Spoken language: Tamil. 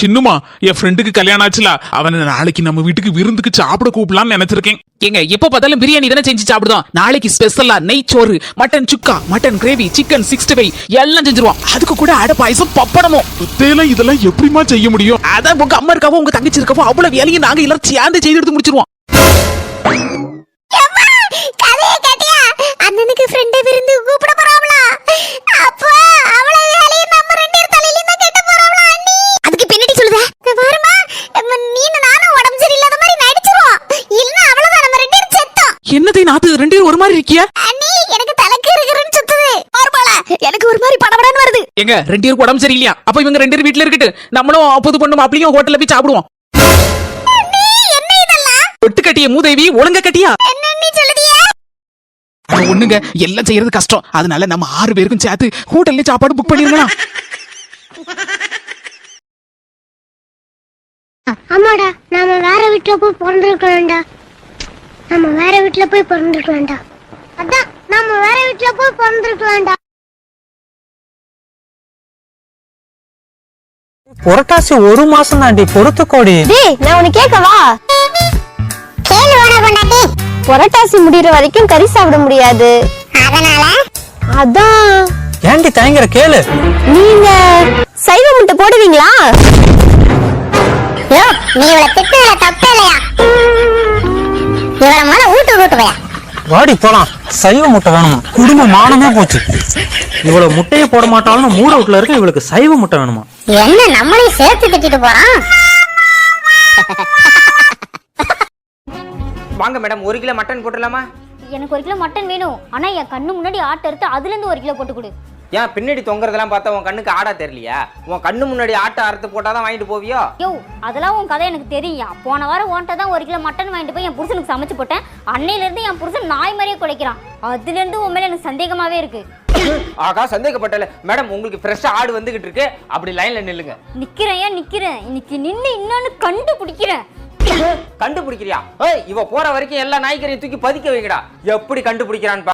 சின்னுமா என் ஃப்ரெண்டுக்கு கல்யாணம் ஆச்சுல அவனை நாளைக்கு நம்ம வீட்டுக்கு விருந்துக்கு சாப்பிட கூப்பிடலாம்னு நினைச்சிருக்கேன். ஏங்க எப்ப பார்த்தாலும் பிரியாணி தானே செஞ்சு சாப்பிடுதோம் நாளைக்கு ஸ்பெஷலா நெய் சோறு mutton sukka mutton gravy chicken sixty five எல்லாம் செஞ்சிருவோம் அதுக்கு கூட அடை பாயசம் பப்படமும். இதெல்லாம் எப்படிமா செய்ய முடியும்? அதான் உங்க அம்மா இருக்காவோ உங்க தங்கச்சி இருக்காவோ அவ்வளவு வேலையும் நாங்க எல்லாரும் சேர்ந்து செய்து எடுத்து முடிச்சிருவோம். என்னதை நாத்து ரெண்டு பேரும் ஒரு மாதிரி இருக்கியா? அண்ணி எனக்கு தலைக்கு இருக்குன்னு சுத்துது. எனக்கு ஒரு மாதிரி படபடன்னு வருது. எங்க ரெண்டு பேருக்கு உடம்பு சரியில்லையா? அப்ப இவங்க ரெண்டு பேரும் வீட்டுல இருக்கட்டு நம்மளும் புது பொண்ணு மாப்பிளையும் ஹோட்டல்ல போய் சாப்பிடுவோம். அண்ணி என்ன இதெல்லாம்? ஒட்டு கட்டிய மூதேவி ஒழுங்க கட்டியா? ஒண்ணுங்க எல்லாம் செய்யறது கஷ்டம். அதனால நம்ம ஆறு பேருக்கும் சேர்த்து ஹோட்டல்ல சாப்பாடு புக் பண்ணிருக்கலாம் ஆமாடா நாம வேற வீட்ல போய் பிறந்திருக்கலாம்டா. நம்ம வேற வீட்ல போய் பிறந்திருக்கலாம்டா அதான் நாம வேற வீட்ல போய் பிறந்திருக்கலாம்டா புரட்டாசி ஒரு மாசம் தாண்டி பொறுத்துக்கோடி டேய் நான் உனக்கு கேட்கவா? கேளு வேணா கொண்டாட்டி புரட்டாசி முடியற வரைக்கும் கறி சாப்பிட முடியாது. அதனால? அதான். ஏண்டி தயங்குற கேளு. நீங்க சைவ முட்டை போடுவீங்களா? யோ நீ இவள திட்டுல தப்பே இல்லையா? வாடி போலாம். சைவ முட்டை வேணுமா? குடும்ப மானமே போச்சு. இவ்வளவு முட்டையை போட மாட்டாலும் மூட வீட்டுல இருக்க இவளுக்கு சைவ முட்டை வேணுமா? என்ன நம்மளையும் சேர்த்து திட்டிட்டு போறான்? வாங்க மேடம் ஒரு கிலோ மட்டன் போட்டுடலாமா? எனக்கு ஒரு கிலோ மட்டன் வேணும். ஆனா என் கண்ணு முன்னாடி ஆட்டை எடுத்து அதுல இருந்து ஒரு கிலோ போட்டு கொடு. ஏன் பின்னாடி தொங்குறதெல்லாம் பார்த்தா உன் கண்ணுக்கு ஆடா தெரியலையா? உன் கண்ணு முன்னாடி ஆட்டை அறுத்து போட்டாதான் வாங்கிட்டு போவியோ? யோ அதெல்லாம் உன் கதை எனக்கு தெரியும். போன வாரம் உன்கிட்ட தான் ஒரு கிலோ மட்டன் வாங்கிட்டு போய் என் புருஷனுக்கு சமைச்சு போட்டேன். அன்னையில இருந்து என் புருஷன் நாய் மாதிரியே குலைக்கிறான். அதுல இருந்து உன் மேல எனக்கு சந்தேகமாவே இருக்கு. ஆகா சந்தேகப்பட்டல மேடம் உங்களுக்கு ஃப்ரெஷ்ஷா ஆடு வந்துகிட்டு இருக்கு. அப்படி லைன்ல நில்லுங்க. நிக்கிறேன் ஏன் நிக்கிறேன்? இன்னைக்கு நின்னு இன்னொன்னு கண்டுபிடிக்கிறேன். கண்டுபிடிக்கிறியா? ஏய் இவ போற வரைக்கும் எல்லா நாய்க்கரையும் தூக்கி பதுக்க வைக்கடா. எப்படி கண்டுபிடிக்கிறான்னு